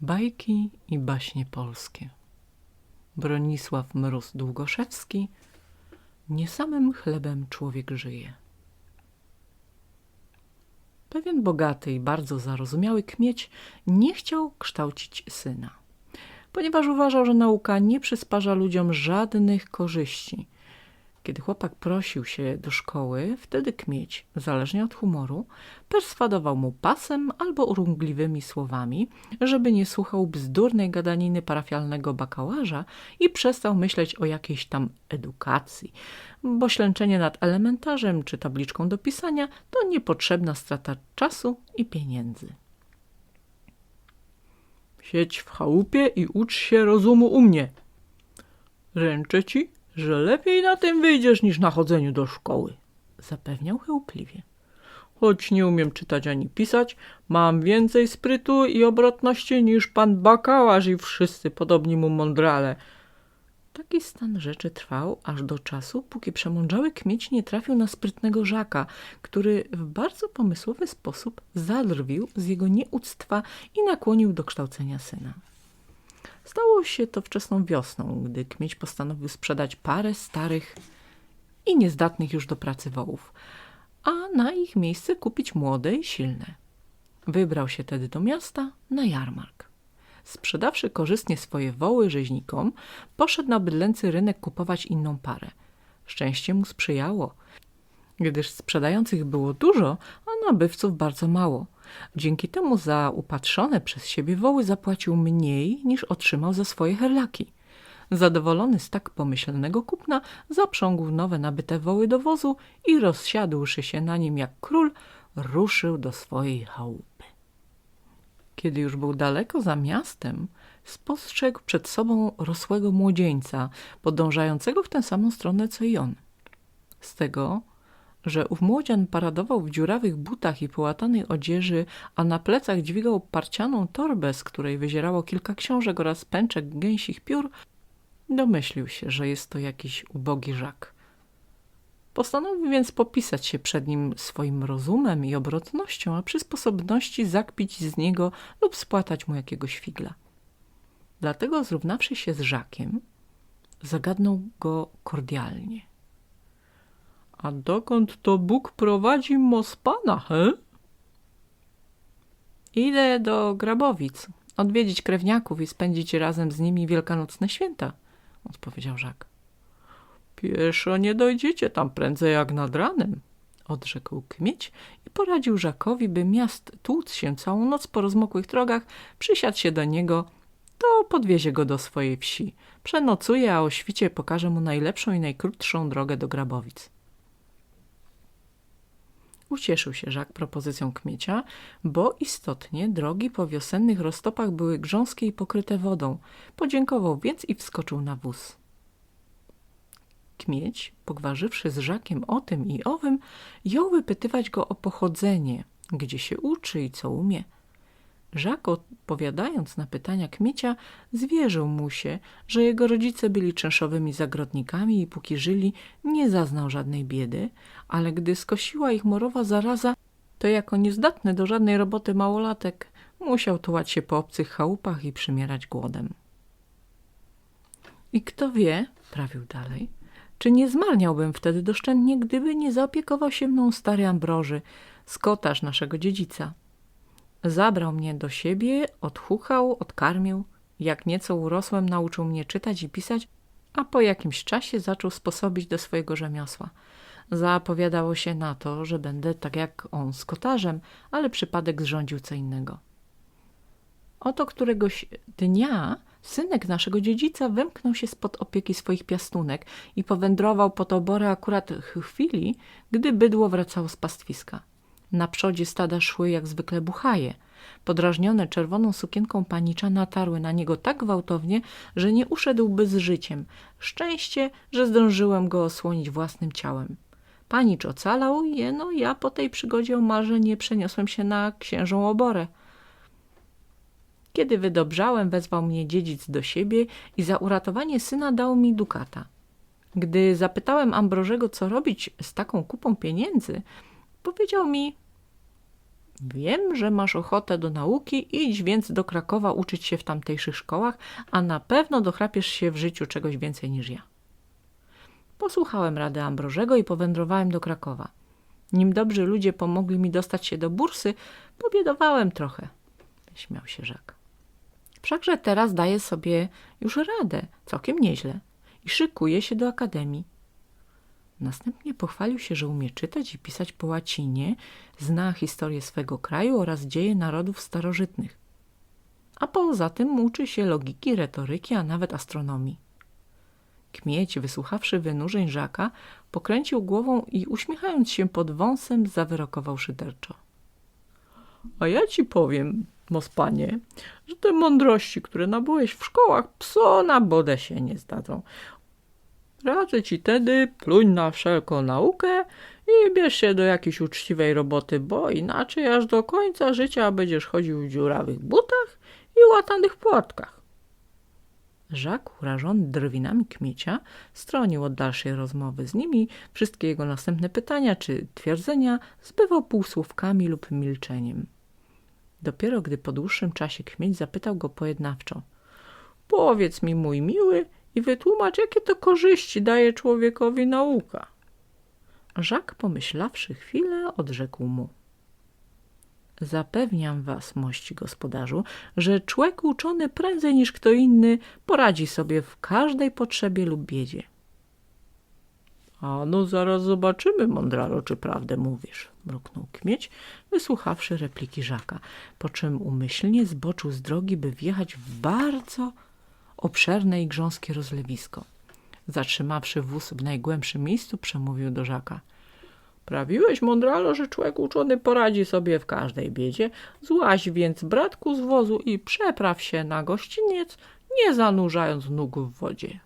Bajki i baśnie polskie. Bronisław Mróz Długoszewski. Nie samym chlebem człowiek żyje. Pewien bogaty i bardzo zarozumiały kmieć nie chciał kształcić syna, ponieważ uważał, że nauka nie przysparza ludziom żadnych korzyści – kiedy chłopak prosił się do szkoły, wtedy kmieć, zależnie od humoru, perswadował mu pasem albo urągliwymi słowami, żeby nie słuchał bzdurnej gadaniny parafialnego bakałaża i przestał myśleć o jakiejś tam edukacji, bo ślęczenie nad elementarzem czy tabliczką do pisania to niepotrzebna strata czasu i pieniędzy. Siedź w chałupie i ucz się rozumu u mnie. Ręczę ci, że lepiej na tym wyjdziesz niż na chodzeniu do szkoły. Zapewniał chełpliwie. Choć nie umiem czytać ani pisać, mam więcej sprytu i obrotności niż pan bakałasz i wszyscy podobni mu mądrale. Taki stan rzeczy trwał aż do czasu, póki przemądrzały kmieć nie trafił na sprytnego Żaka, który w bardzo pomysłowy sposób zadrwił z jego nieuctwa i nakłonił do kształcenia syna. Stało się to wczesną wiosną, gdy kmieć postanowił sprzedać parę starych i niezdatnych już do pracy wołów, a na ich miejsce kupić młode i silne. Wybrał się tedy do miasta na jarmark. Sprzedawszy korzystnie swoje woły rzeźnikom, poszedł na bydlęcy rynek kupować inną parę. Szczęście mu sprzyjało, gdyż sprzedających było dużo, a nabywców bardzo mało – Dzięki temu za upatrzone przez siebie woły zapłacił mniej niż otrzymał za swoje herlaki. Zadowolony z tak pomyślnego kupna, zaprzągł nowe nabyte woły do wozu i rozsiadłszy się na nim jak król, ruszył do swojej chałupy. Kiedy już był daleko za miastem, spostrzegł przed sobą rosłego młodzieńca, podążającego w tę samą stronę co i on. Z tego że ów młodzian paradował w dziurawych butach i połatanej odzieży, a na plecach dźwigał parcianą torbę, z której wyzierało kilka książek oraz pęczek gęsich piór, domyślił się, że jest to jakiś ubogi żak. Postanowił więc popisać się przed nim swoim rozumem i obrotnością, a przy sposobności zakpić z niego lub spłatać mu jakiegoś figla. Dlatego zrównawszy się z Żakiem, zagadnął go kordialnie. A dokąd to Bóg prowadzi Mospana, he? Idę do Grabowic, odwiedzić krewniaków i spędzić razem z nimi wielkanocne święta, odpowiedział Żak. Pieszo nie dojdziecie tam prędzej jak nad ranem, odrzekł kmieć i poradził Żakowi, by miast tłuc się całą noc po rozmokłych drogach, przysiadł się do niego, to podwiezie go do swojej wsi. Przenocuje, a o świcie pokaże mu najlepszą i najkrótszą drogę do Grabowic. Ucieszył się Żak propozycją kmiecia, bo istotnie drogi po wiosennych roztopach były grząskie i pokryte wodą. Podziękował więc i wskoczył na wóz. Kmieć, pogwarzywszy z Żakiem o tym i owym, jął wypytywać go o pochodzenie, gdzie się uczy i co umie – Żak odpowiadając na pytania Kmiecia zwierzył mu się, że jego rodzice byli czenszowymi zagrodnikami i póki żyli nie zaznał żadnej biedy, ale gdy skosiła ich morowa zaraza, to jako niezdatny do żadnej roboty małolatek musiał tułać się po obcych chałupach i przymierać głodem. I kto wie, prawił dalej, czy nie zmarniałbym wtedy doszczętnie, gdyby nie zaopiekował się mną stary Ambroży, skotarz naszego dziedzica. Zabrał mnie do siebie, odchuchał, odkarmił. Jak nieco urosłem, nauczył mnie czytać i pisać, a po jakimś czasie zaczął sposobić do swojego rzemiosła. Zapowiadało się na to, że będę tak jak on skotarzem, ale przypadek zrządził co innego. Oto któregoś dnia synek naszego dziedzica wymknął się spod opieki swoich piastunek i powędrował po tobory akurat chwili, gdy bydło wracało z pastwiska. Na przodzie stada szły jak zwykle buchaje. Podrażnione czerwoną sukienką panicza natarły na niego tak gwałtownie, że nie uszedłby z życiem. Szczęście, że zdążyłem go osłonić własnym ciałem. Panicz ocalał, jeno ja po tej przygodzie o marze nie przeniosłem się na księżą oborę. Kiedy wydobrzałem, wezwał mnie dziedzic do siebie i za uratowanie syna dał mi dukata. Gdy zapytałem Ambrożego, co robić z taką kupą pieniędzy, Powiedział mi, Wiem, że masz ochotę do nauki, idź więc do Krakowa uczyć się w tamtejszych szkołach, a na pewno dochrapiesz się w życiu czegoś więcej niż ja. Posłuchałem rady Ambrożego i powędrowałem do Krakowa. Nim dobrzy ludzie pomogli mi dostać się do bursy, pobiedowałem trochę. Śmiał się Żak. Wszakże teraz daję sobie już radę, całkiem nieźle, i szykuję się do akademii. Następnie pochwalił się, że umie czytać i pisać po łacinie, zna historię swego kraju oraz dzieje narodów starożytnych. A poza tym uczy się logiki, retoryki, a nawet astronomii. Kmieć, wysłuchawszy wynurzeń Żaka, pokręcił głową i uśmiechając się pod wąsem, zawyrokował szyderczo. A ja ci powiem, mospanie, że te mądrości, które nabyłeś w szkołach, pso na bodę się nie zdadzą. Radzę ci tedy, pluń na wszelką naukę i bierz się do jakiejś uczciwej roboty, bo inaczej aż do końca życia będziesz chodził w dziurawych butach i łatanych płatkach. Żak, urażony drwinami kmiecia, stronił od dalszej rozmowy z nimi. Wszystkie jego następne pytania czy twierdzenia zbywał półsłówkami lub milczeniem. Dopiero gdy po dłuższym czasie kmieć zapytał go pojednawczo. Powiedz mi, mój miły, i wytłumacz, jakie to korzyści daje człowiekowi nauka. Żak, pomyślawszy chwilę, odrzekł mu. Zapewniam was, mości gospodarzu, że człowiek uczony prędzej niż kto inny poradzi sobie w każdej potrzebie lub biedzie. A no zaraz zobaczymy, mądralo, czy prawdę mówisz. Mruknął kmieć, wysłuchawszy repliki Żaka, po czym umyślnie zboczył z drogi, by wjechać w bardzo obszerne i grząskie rozlewisko. Zatrzymawszy wóz w najgłębszym miejscu, przemówił do Żaka. Prawiłeś, mądralo, że człowiek uczony poradzi sobie w każdej biedzie. Złaź więc, bratku, z wozu i przepraw się na gościniec, nie zanurzając nóg w wodzie.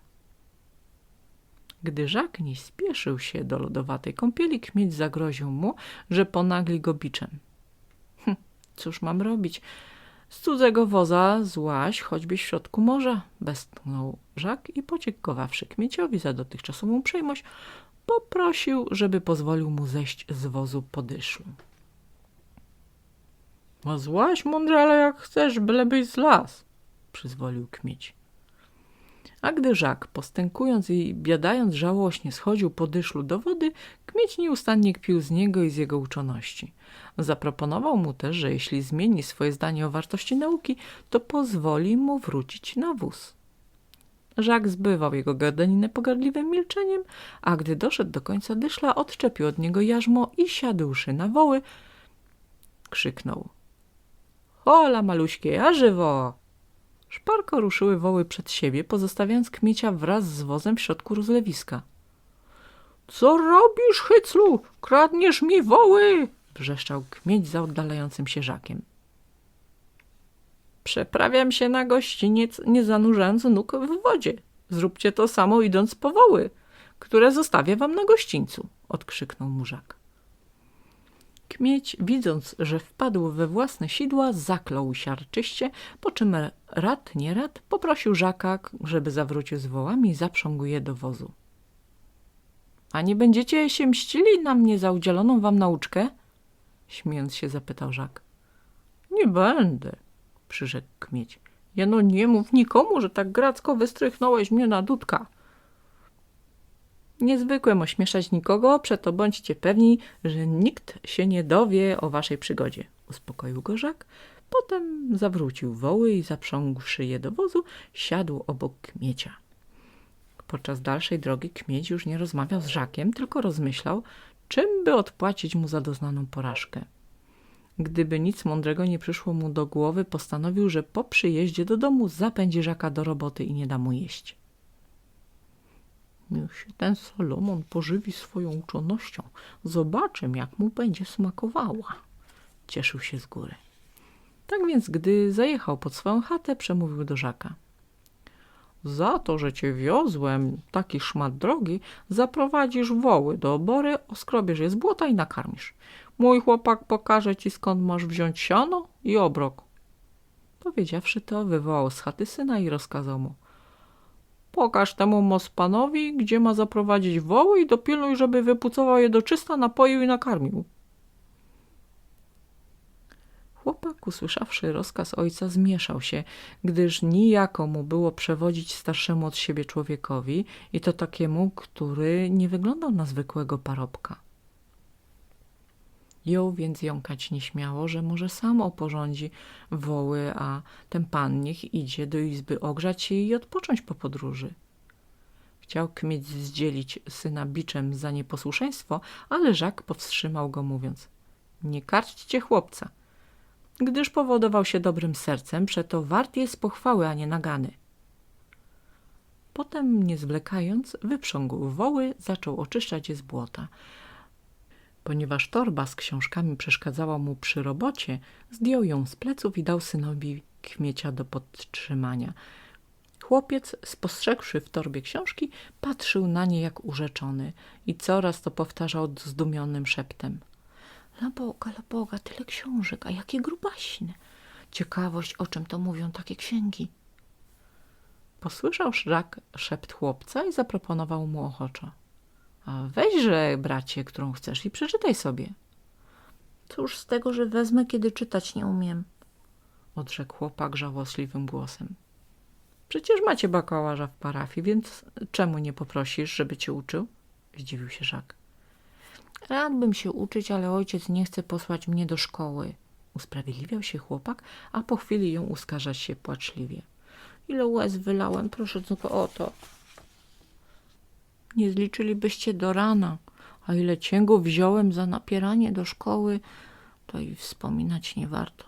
Gdy Żak nie spieszył się do lodowatej kąpieli, kmieć zagroził mu, że ponagli go biczem. Hm, cóż mam robić? Z cudzego woza złaś, choćby w środku morza, westchnął Żak i podziękowawszy kmieciowi za dotychczasową uprzejmość, poprosił, żeby pozwolił mu zejść z wozu po dyszlu. A złaś, mądrale, jak chcesz, bylebyś z las, przyzwolił kmieć. A gdy Żak, postękując i biadając żałośnie, schodził po dyszlu do wody, kmieć nieustannie kpił z niego i z jego uczoności. Zaproponował mu też, że jeśli zmieni swoje zdanie o wartości nauki, to pozwoli mu wrócić na wóz. Żak zbywał jego gadaninę pogardliwym milczeniem, a gdy doszedł do końca dyszla, odczepił od niego jarzmo i siadłszy na woły, krzyknął. Hola, maluśkie, a żywo! Szparko ruszyły woły przed siebie, pozostawiając kmiecia wraz z wozem w środku rozlewiska. Co robisz, hyclu? Kradniesz mi woły! wrzeszczał kmieć za oddalającym się żakiem. Przeprawiam się na gościniec, nie zanurzając nóg w wodzie. Zróbcie to samo idąc po woły, które zostawię wam na gościńcu, odkrzyknął mu żak. Kmieć, widząc, że wpadł we własne sidła, zaklął siarczyście, po czym rad nie rad poprosił Żaka, żeby zawrócił z wołami i zaprzągł je do wozu. A nie będziecie się mścili na mnie za udzieloną wam nauczkę? Śmiejąc się zapytał Żak. Nie będę, przyrzekł kmieć. Jeno nie mów nikomu, że tak gracko wystrychnąłeś mnie na dudka. Nie zwykłem ośmieszać nikogo, przeto bądźcie pewni, że nikt się nie dowie o waszej przygodzie. Uspokoił go Żak, potem zawrócił woły i zaprzągłszy je do wozu, siadł obok kmiecia. Podczas dalszej drogi kmieć już nie rozmawiał z Żakiem, tylko rozmyślał, czym by odpłacić mu za doznaną porażkę. Gdyby nic mądrego nie przyszło mu do głowy, postanowił, że po przyjeździe do domu zapędzi Żaka do roboty i nie da mu jeść. Niech się ten Solomon pożywi swoją uczonością. Zobaczę, jak mu będzie smakowała. Cieszył się z góry. Tak więc, gdy zajechał pod swoją chatę, przemówił do Żaka. Za to, że cię wiozłem taki szmat drogi, zaprowadzisz woły do obory, oskrobiesz je z błota i nakarmisz. Mój chłopak pokaże ci, skąd masz wziąć siano i obrok. Powiedziawszy to, wywołał z chaty syna i rozkazał mu. Pokaż temu mospanowi, gdzie ma zaprowadzić woły i dopilnuj, żeby wypucował je do czysta, napoił i nakarmił. Chłopak, usłyszawszy rozkaz ojca, zmieszał się, gdyż nijako mu było przewodzić starszemu od siebie człowiekowi i to takiemu, który nie wyglądał na zwykłego parobka. Jął więc jąkać nieśmiało, że może sam oporządzi woły, a ten pan niech idzie do izby ogrzać się i odpocząć po podróży. Chciał kmieć zdzielić syna biczem za nieposłuszeństwo, ale Żak powstrzymał go mówiąc – nie karćcie chłopca, gdyż powodował się dobrym sercem, przeto wart jest pochwały, a nie nagany. Potem, nie zwlekając, wyprzągł woły, zaczął oczyszczać je z błota. Ponieważ torba z książkami przeszkadzała mu przy robocie, zdjął ją z pleców i dał synowi kmiecia do podtrzymania. Chłopiec, spostrzegłszy w torbie książki, patrzył na nie jak urzeczony i coraz to powtarzał zdumionym szeptem. La Boga, la Boga, tyle książek, a jakie grubaśne. Ciekawość, o czym to mówią takie księgi. Posłyszał Szrak szept chłopca i zaproponował mu ochoczo. Weźże, bracie, którą chcesz i przeczytaj sobie. Cóż z tego, że wezmę, kiedy czytać nie umiem, odrzekł chłopak żałosliwym głosem. Przecież macie bakałaża w parafii, więc czemu nie poprosisz, żeby cię uczył? Zdziwił się Żak. Radbym się uczyć, ale ojciec nie chce posłać mnie do szkoły. Usprawiedliwiał się chłopak, a po chwili ją uskarżać się płaczliwie. Ile łez wylałem, proszę tylko o to. Nie zliczylibyście do rana, a ile cięgów wziąłem za napieranie do szkoły, to i wspominać nie warto.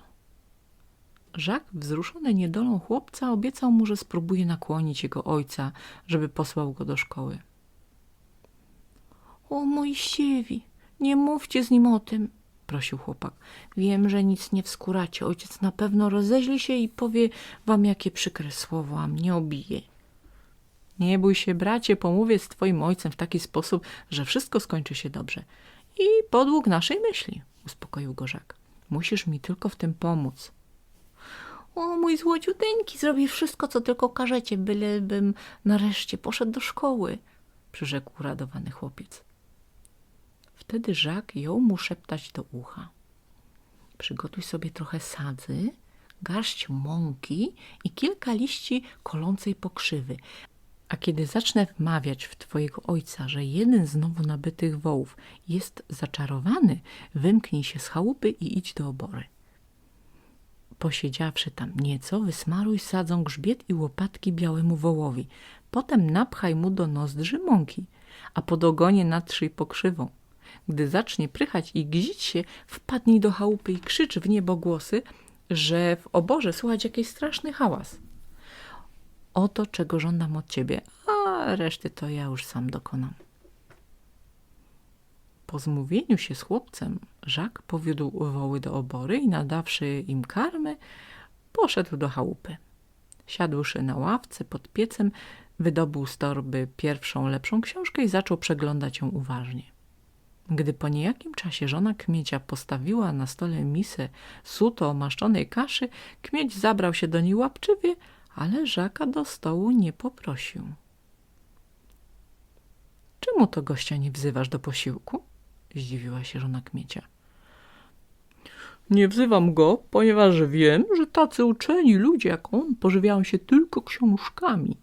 Żak, wzruszony niedolą chłopca, obiecał mu, że spróbuje nakłonić jego ojca, żeby posłał go do szkoły. O, mój siewi, nie mówcie z nim o tym, prosił chłopak. Wiem, że nic nie wskuracie. Ojciec na pewno rozeźli się i powie wam jakie przykre słowo, a mnie obije. Nie bój się, bracie, pomówię z twoim ojcem w taki sposób, że wszystko skończy się dobrze. I podług naszej myśli, uspokoił go Żak. Musisz mi tylko w tym pomóc. O, mój złociuteńki, zrobię wszystko, co tylko każecie, bylebym nareszcie poszedł do szkoły, przyrzekł uradowany chłopiec. Wtedy Żak jął mu szeptać do ucha. Przygotuj sobie trochę sadzy, garść mąki i kilka liści kolącej pokrzywy. A kiedy zacznę wmawiać w twojego ojca, że jeden z nowo nabytych wołów jest zaczarowany, wymknij się z chałupy i idź do obory. Posiedziawszy tam nieco, wysmaruj sadzą grzbiet i łopatki białemu wołowi. Potem napchaj mu do nozdrzy mąki, a pod ogonie natrzyj pokrzywą. Gdy zacznie prychać i gzić się, wpadnij do chałupy i krzycz w niebo głosy, że w oborze słychać jakiś straszny hałas. Oto, czego żądam od ciebie, a reszty to ja już sam dokonam. Po zmówieniu się z chłopcem, Żak powiódł woły do obory i nadawszy im karmy, poszedł do chałupy. Siadłszy na ławce pod piecem, wydobył z torby pierwszą lepszą książkę i zaczął przeglądać ją uważnie. Gdy po niejakim czasie żona kmiecia postawiła na stole misę suto omaszczonej kaszy, kmieć zabrał się do niej łapczywie, ale Żaka do stołu nie poprosił. Czemu to gościa nie wzywasz do posiłku? Zdziwiła się żona kmiecia. Nie wzywam go, ponieważ wiem, że tacy uczeni ludzie jak on pożywiają się tylko książkami.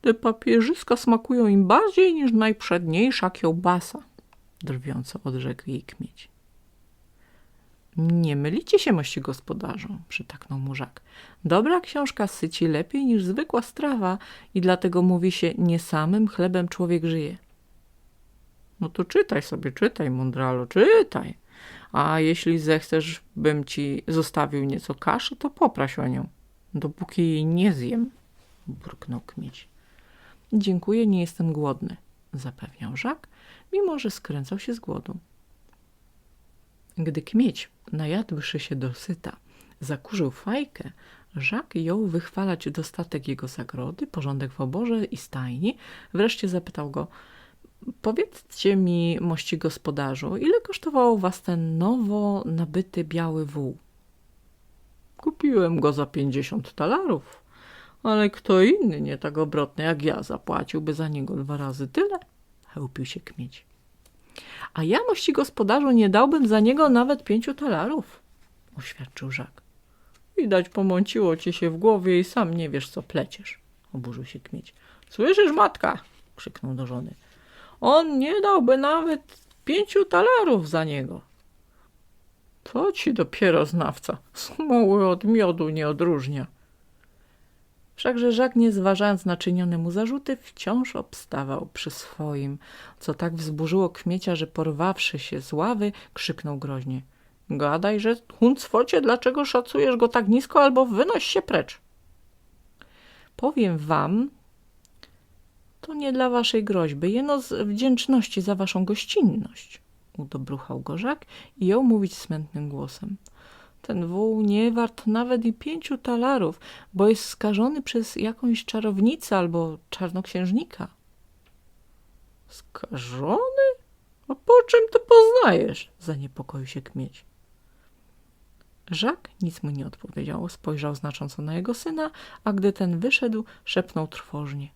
Te papierzyska smakują im bardziej niż najprzedniejsza kiełbasa, drwiąco odrzekł jej kmieć. Nie mylicie się, mości gospodarzu, przytaknął mu Żak. Dobra książka syci lepiej niż zwykła strawa i dlatego mówi się, nie samym chlebem człowiek żyje. No to czytaj sobie, czytaj, mądralo, czytaj. A jeśli zechcesz, bym ci zostawił nieco kaszy, to popraś o nią, dopóki jej nie zjem, burknął kmieć. Dziękuję, nie jestem głodny, zapewniał Żak, mimo że skręcał się z głodu. Gdy kmieć, najadłszy się dosyta, zakurzył fajkę, Żak jął wychwalać dostatek jego zagrody, porządek w oborze i stajni. Wreszcie zapytał go, powiedzcie mi, mości gospodarzu, ile kosztował was ten nowo nabyty biały wół? Kupiłem go za pięćdziesiąt talarów, ale kto inny, nie tak obrotny jak ja, zapłaciłby za niego dwa razy tyle, chełpił się kmieć. A ja, mości gospodarzu, nie dałbym za niego nawet pięciu talarów, oświadczył Żak. Widać, pomąciło ci się w głowie i sam nie wiesz, co pleciesz. Oburzył się kmieć. Słyszysz, matka? Krzyknął do żony. On nie dałby nawet pięciu talarów za niego. To ci dopiero znawca. Smoły od miodu nie odróżnia. Wszakże Żak, nie zważając na czynione mu zarzuty, wciąż obstawał przy swoim, co tak wzburzyło kmiecia, że porwawszy się z ławy, krzyknął groźnie. Gadaj, że huncwocie, dlaczego szacujesz go tak nisko, albo wynoś się precz. Powiem wam, to nie dla waszej groźby, jeno z wdzięczności za waszą gościnność. Udobruchał go Żak i jął mówić smętnym głosem. Ten wół nie wart nawet i pięciu talarów, bo jest skażony przez jakąś czarownicę albo czarnoksiężnika. Skażony? A po czym to poznajesz? Zaniepokoił się kmieć. Żak nic mu nie odpowiedział, spojrzał znacząco na jego syna, a gdy ten wyszedł, szepnął trwożnie.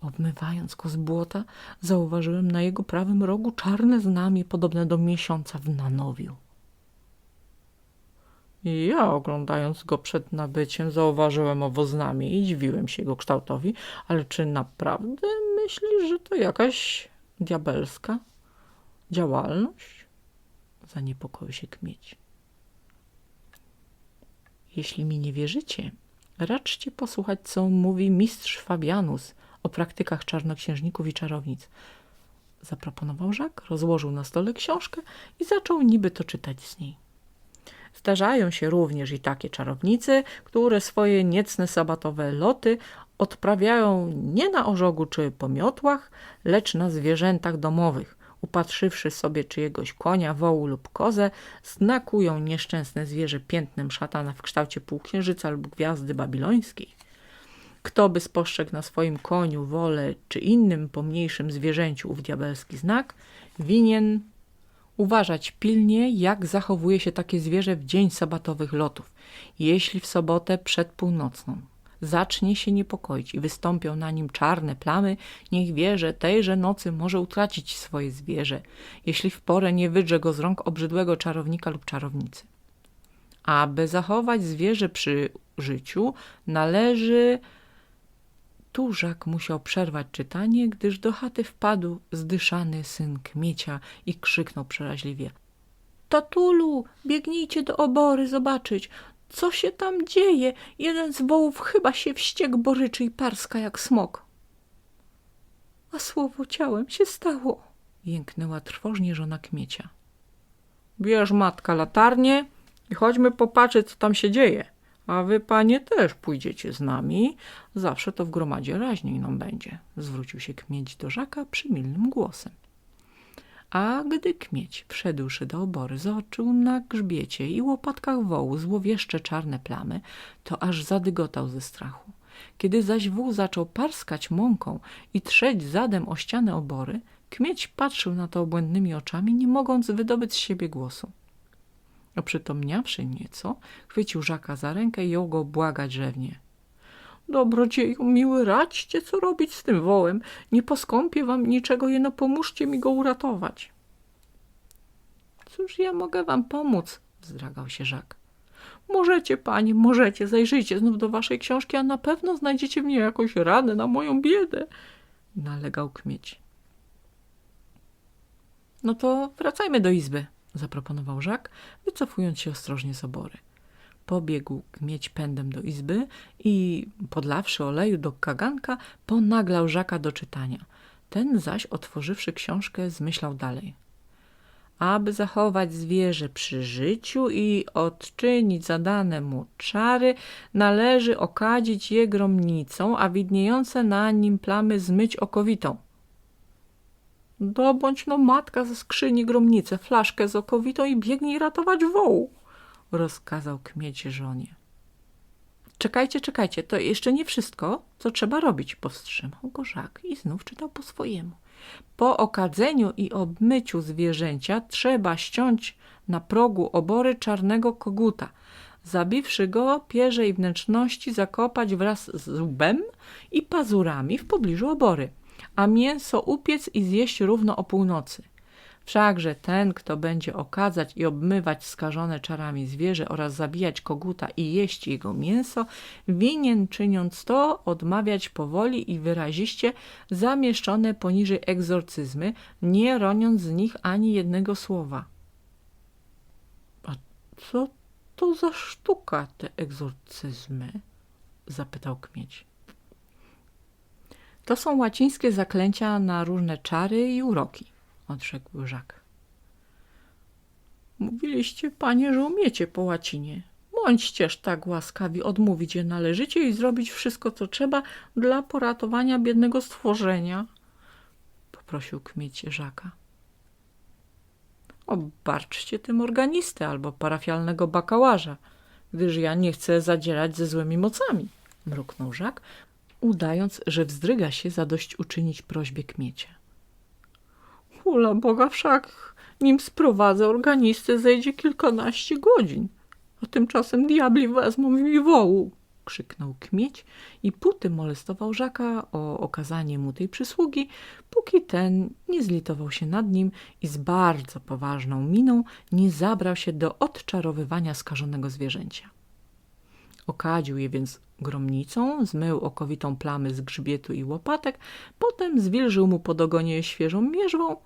Obmywając go z błota, zauważyłem na jego prawym rogu czarne znamie podobne do miesiąca w nanowiu. Ja, oglądając go przed nabyciem, zauważyłem owo znamie i dziwiłem się jego kształtowi, ale czy naprawdę myślisz, że to jakaś diabelska działalność? Zaniepokoił się kmieć. Jeśli mi nie wierzycie, raczcie posłuchać, co mówi mistrz Fabianus o praktykach czarnoksiężników i czarownic. Zaproponował Żak, rozłożył na stole książkę i zaczął niby to czytać z niej. Zdarzają się również i takie czarownice, które swoje niecne sabatowe loty odprawiają nie na ożogu czy pomiotłach, lecz na zwierzętach domowych. Upatrzywszy sobie czyjegoś konia, wołu lub kozę, znakują nieszczęsne zwierzę piętnem szatana w kształcie półksiężyca lub gwiazdy babilońskiej. Kto by spostrzegł na swoim koniu, wole czy innym pomniejszym zwierzęciu ów diabelski znak, winien uważać pilnie, jak zachowuje się takie zwierzę w dzień sabatowych lotów. Jeśli w sobotę przed północną zacznie się niepokoić i wystąpią na nim czarne plamy, niech wie, że tejże nocy może utracić swoje zwierzę, jeśli w porę nie wydrze go z rąk obrzydłego czarownika lub czarownicy. Aby zachować zwierzę przy życiu, należy tu Żak musiał przerwać czytanie, gdyż do chaty wpadł zdyszany syn kmiecia i krzyknął przeraźliwie. Tatulu, biegnijcie do obory zobaczyć, co się tam dzieje. Jeden z wołów chyba się wściekł, bo ryczy i parska jak smok. A słowo ciałem się stało, jęknęła trwożnie żona kmiecia. Bierz matka latarnię i chodźmy popatrzeć, co tam się dzieje. A wy, panie, też pójdziecie z nami. Zawsze to w gromadzie raźniej nam będzie, zwrócił się kmieć do Żaka przymilnym głosem. A gdy kmieć, wszedłszy do obory, zobaczył na grzbiecie i łopatkach wołu złowieszcze czarne plamy, to aż zadygotał ze strachu. Kiedy zaś wół zaczął parskać mąką i trzeć zadem o ścianę obory, kmieć patrzył na to obłędnymi oczami, nie mogąc wydobyć z siebie głosu. Oprzytomniawszy nieco, chwycił Żaka za rękę i jął go błagać rzewnie. Dobrodzieju miły, radźcie, co robić z tym wołem. Nie poskąpię wam niczego, jeno pomóżcie mi go uratować. Cóż ja mogę wam pomóc? wzdragał się Żak. Możecie, panie, możecie, zajrzyjcie znów do waszej książki, a na pewno znajdziecie w niej jakąś radę na moją biedę. Nalegał kmieć. No to wracajmy do izby, zaproponował Żak, wycofując się ostrożnie z obory. Pobiegł kmieć pędem do izby i, podlawszy oleju do kaganka, ponaglał Żaka do czytania. Ten zaś, otworzywszy książkę, zmyślał dalej. Aby zachować zwierzę przy życiu i odczynić zadane mu czary, należy okadzić je gromnicą, a widniejące na nim plamy zmyć okowitą. Dobądź no matka ze skrzyni gromnicę, flaszkę z okowitą i biegnij ratować wołu rozkazał kmieć żonie. Czekajcie, czekajcie, to jeszcze nie wszystko, co trzeba robić, powstrzymał go Żak i znów czytał po swojemu. Po okadzeniu i obmyciu zwierzęcia trzeba ściąć na progu obory czarnego koguta. Zabiwszy go, pierze i wnętrzności zakopać wraz z łbem i pazurami w pobliżu obory, a mięso upiec i zjeść równo o północy. Wszakże ten, kto będzie okadzać i obmywać skażone czarami zwierzę oraz zabijać koguta i jeść jego mięso, winien czyniąc to odmawiać powoli i wyraziście zamieszczone poniżej egzorcyzmy, nie roniąc z nich ani jednego słowa. A co to za sztuka, te egzorcyzmy? zapytał kmieć. To są łacińskie zaklęcia na różne czary i uroki, odrzekł Żak. Mówiliście, panie, że umiecie po łacinie. Bądźcież tak łaskawi odmówić je należycie i zrobić wszystko, co trzeba dla poratowania biednego stworzenia, poprosił kmieć Żaka. Obarczcie tym organistę albo parafialnego bakałaża, gdyż ja nie chcę zadzierać ze złymi mocami, mruknął Żak, udając, że wzdryga się zadość uczynić prośbie kmiecia. Hula Boga wszak, nim sprowadzę organistę, zejdzie kilkanaście godzin, a tymczasem diabli wezmą mi wołu, krzyknął kmieć i puty molestował Żaka o okazanie mu tej przysługi, póki ten nie zlitował się nad nim i z bardzo poważną miną nie zabrał się do odczarowywania skażonego zwierzęcia. Okadził je więc gromnicą, zmył okowitą plamy z grzbietu i łopatek, potem zwilżył mu pod ogonie świeżą mierzwą,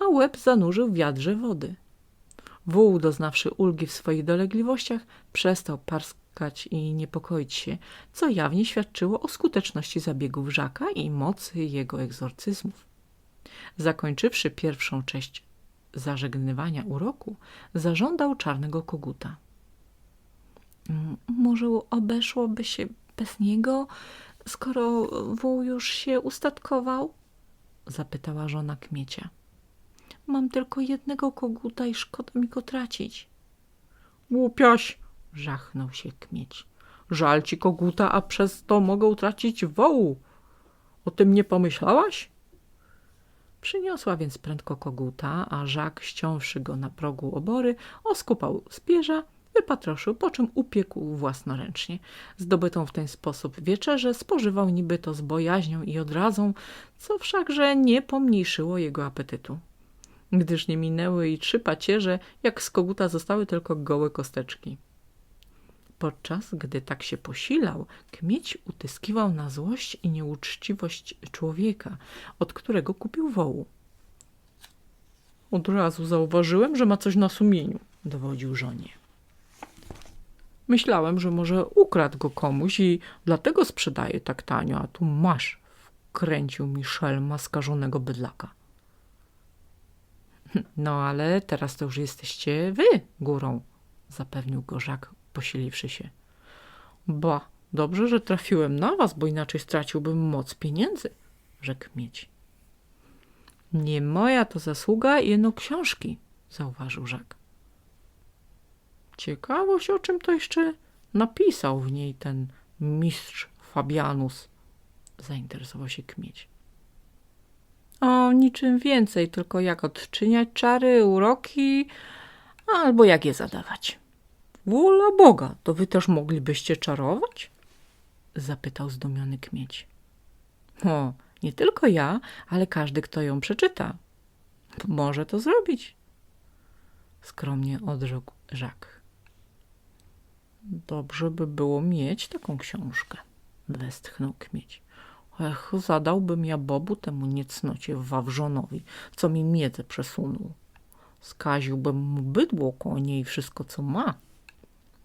a łeb zanurzył w wiadrze wody. Wół, doznawszy ulgi w swoich dolegliwościach, przestał parskać i niepokoić się, co jawnie świadczyło o skuteczności zabiegów Żaka i mocy jego egzorcyzmów. Zakończywszy pierwszą część zażegnywania uroku, zażądał czarnego koguta. "Mm, Może obeszłoby się bez niego, skoro wół już się ustatkował? zapytała żona kmiecia. Mam tylko jednego koguta i szkoda mi go tracić. Głupiaś, żachnął się kmieć. Żal ci koguta, a przez to mogę utracić wołu. O tym nie pomyślałaś? Przyniosła więc prędko koguta, a Żak, ściąwszy go na progu obory, oskupał spierza, wypatroszył, po czym upiekł własnoręcznie. Zdobytą w ten sposób wieczerzę spożywał niby to z bojaźnią i odrazą, co wszakże nie pomniejszyło jego apetytu. Gdyż nie minęły i trzy pacierze, jak z koguta zostały tylko gołe kosteczki. Podczas gdy tak się posilał, kmieć utyskiwał na złość i nieuczciwość człowieka, od którego kupił wołu. Od razu zauważyłem, że ma coś na sumieniu, dowodził żonie. Myślałem, że może ukradł go komuś i dlatego sprzedaje tak tanio, a tu masz, wkręcił mi szelma skażonego bydlaka. No ale teraz to już jesteście wy górą, zapewnił go posiliwszy się. Ba, dobrze, że trafiłem na was, bo inaczej straciłbym moc pieniędzy, rzekł mieć. Nie moja to zasługa, jeno książki, zauważył Żak. Ciekawość, o czym to jeszcze napisał w niej ten mistrz Fabianus, zainteresował się kmieć. O niczym więcej, tylko jak odczyniać czary, uroki, albo jak je zadawać. Wola Boga, to wy też moglibyście czarować? Zapytał zdumiony kmieć. O, nie tylko ja, ale każdy, kto ją przeczyta. Może to zrobić. Skromnie odrzekł Żak. Dobrze by było mieć taką książkę, westchnął kmieć. Ech, zadałbym ja Bobu temu niecnocie Wawrzonowi, co mi miedzę przesunął. Skaziłbym mu bydło, konie i wszystko, co ma.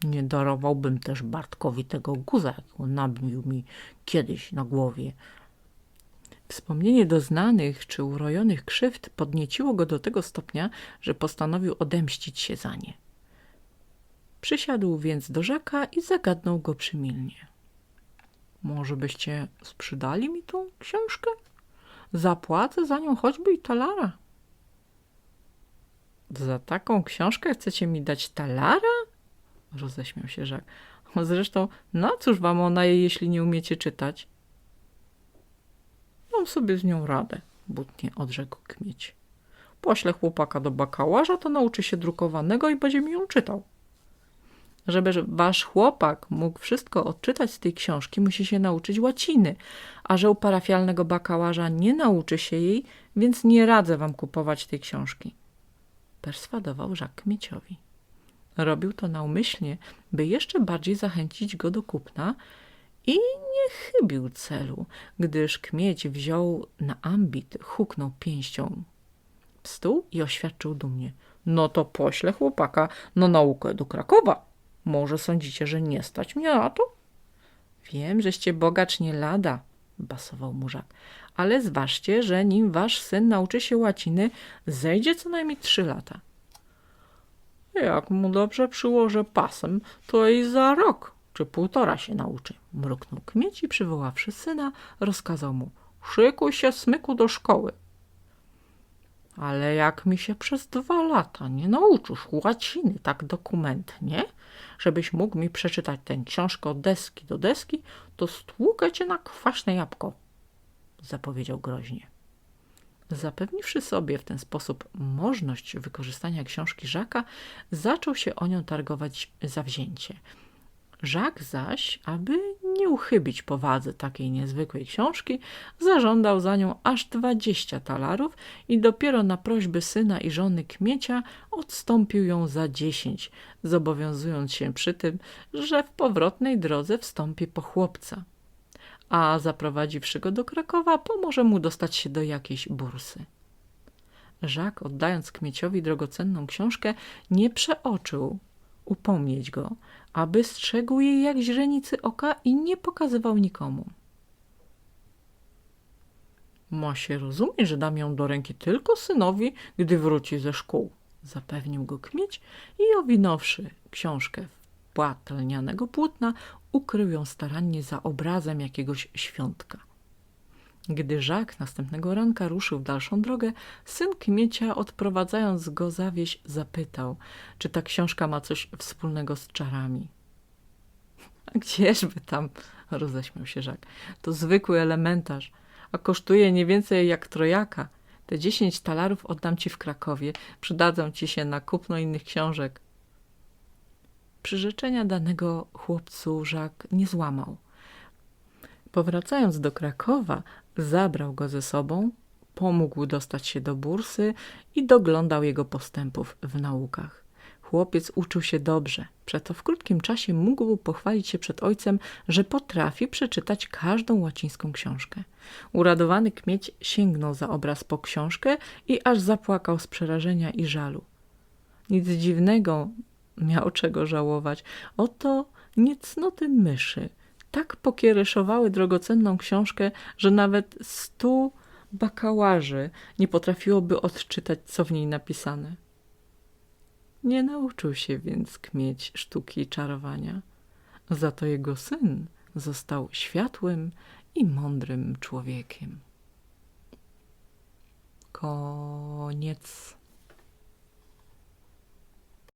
Nie darowałbym też Bartkowi tego guza, jakiego nabił mi kiedyś na głowie. Wspomnienie doznanych czy urojonych krzywd podnieciło go do tego stopnia, że postanowił odemścić się za nie. Przysiadł więc do Żaka i zagadnął go przymilnie. Może byście sprzedali mi tą książkę? Zapłacę za nią choćby i talara. Za taką książkę chcecie mi dać talara? Roześmiał się Żak. Zresztą, na cóż wam ona, jeśli nie umiecie czytać? Mam sobie z nią radę, butnie odrzekł kmieć. Poślę chłopaka do bakałaża, to nauczy się drukowanego i będzie mi ją czytał. Żeby wasz chłopak mógł wszystko odczytać z tej książki, musi się nauczyć łaciny, a że u parafialnego bakałaża nie nauczy się jej, więc nie radzę wam kupować tej książki. Perswadował Żak Kmieciowi. Robił to naumyślnie, by jeszcze bardziej zachęcić go do kupna i nie chybił celu, gdyż Kmieć wziął na ambit, huknął pięścią w stół i oświadczył dumnie. No to poślę chłopaka na naukę do Krakowa. Może sądzicie, że nie stać mnie na to? Wiem, żeście bogacz nie lada, basował murzak, ale zważcie, że nim wasz syn nauczy się łaciny, zejdzie co najmniej trzy lata. Jak mu dobrze przyłożę pasem, to i za rok czy półtora się nauczy. Mruknął kmieć i przywoławszy syna, rozkazał mu. Szykuj się, smyku, do szkoły. Ale jak mi się przez dwa lata nie nauczysz łaciny tak dokumentnie, żebyś mógł mi przeczytać tę książkę od deski do deski, to stłukę cię na kwaśne jabłko, zapowiedział groźnie. Zapewniwszy sobie w ten sposób możliwość wykorzystania książki Żaka, zaczął się o nią targować zawzięcie. Żak zaś, aby nie uchybić powadze takiej niezwykłej książki, zażądał za nią aż dwadzieścia talarów i dopiero na prośby syna i żony Kmiecia odstąpił ją za dziesięć, zobowiązując się przy tym, że w powrotnej drodze wstąpi po chłopca a zaprowadziwszy go do Krakowa, pomoże mu dostać się do jakiejś bursy. Żak, oddając Kmieciowi drogocenną książkę, nie przeoczył upomnieć go, aby strzegł jej jak źrenicy oka i nie pokazywał nikomu. Ma się rozumieć, że dam ją do ręki tylko synowi, gdy wróci ze szkół, Zapewnił go Kmieć i owinąwszy książkę w płat lnianego płótna, ukrył ją starannie za obrazem jakiegoś świątka. Gdy Żak następnego ranka ruszył w dalszą drogę, syn Kmiecia, odprowadzając go za wieś, zapytał, czy ta książka ma coś wspólnego z czarami. A gdzieżby tam, roześmiał się Żak. To zwykły elementarz, a kosztuje nie więcej jak trojaka. Te dziesięć talarów oddam ci w Krakowie, przydadzą ci się na kupno innych książek. Przyrzeczenia danego chłopcu Żak nie złamał. Powracając do Krakowa, zabrał go ze sobą, pomógł dostać się do bursy i doglądał jego postępów w naukach. Chłopiec uczył się dobrze, przeto w krótkim czasie mógł pochwalić się przed ojcem, że potrafi przeczytać każdą łacińską książkę. Uradowany kmieć sięgnął za obraz po książkę i aż zapłakał z przerażenia i żalu. Nic dziwnego, miał czego żałować. Oto niecnoty myszy tak pokieryszowały drogocenną książkę, że nawet stu bakałarzy nie potrafiłoby odczytać, co w niej napisane. Nie nauczył się więc kmieć sztuki czarowania. Za to jego syn został światłym i mądrym człowiekiem. Koniec.